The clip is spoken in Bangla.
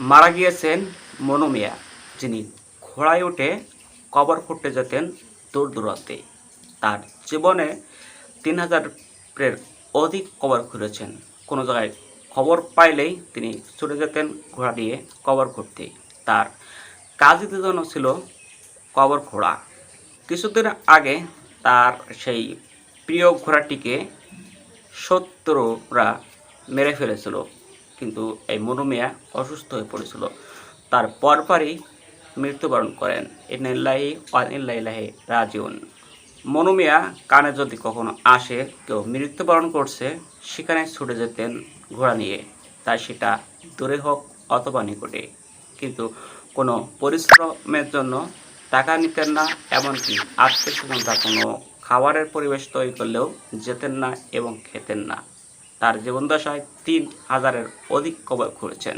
মারা গিয়েছেন মনোমিয়া, যিনি ঘোড়ায় উঠে কবর খুঁড়তে যেতেন দূর দূরান্তে। তার জীবনে তিন হাজারের অধিক কবর খুঁড়েছেন। কোনো জায়গায় খবর পাইলেই তিনি ছুটে যেতেন ঘোড়া দিয়ে কবর খুঁড়তে। তার কাজই জন্য ছিল কবর খোঁড়া। কিছুদিন আগে তার সেই প্রিয় ঘোড়াটিকে শত্রুরা মেরে ফেলেছিল। কিন্তু এই মনুমিয়া অসুস্থ হয়ে পড়েছিল। তার পরপরই মৃত্যুবরণ করেন। ইন্নাল্লাহি ওয়ানিল্লাহি রাজিউন। মনুমিয়া কানে যদি কখনো আসে, কেউ মৃত্যুবরণ করছে, সেখানে ছুটে যেতেন ঘোড়া নিয়ে। তাই সেটা দূরে হোক অথবা নিকটে। কিন্তু কোনো পরিশ্রমের জন্য টাকা নিতেন না, এমনকি আত্মীয় স্বজনরা কোনো খাবারের পরিবেশ তৈরি করলেও যেতেন না এবং খেতেন না। তার জীবনদশায় তিন হাজারের অধিক কবর খুঁড়েছেন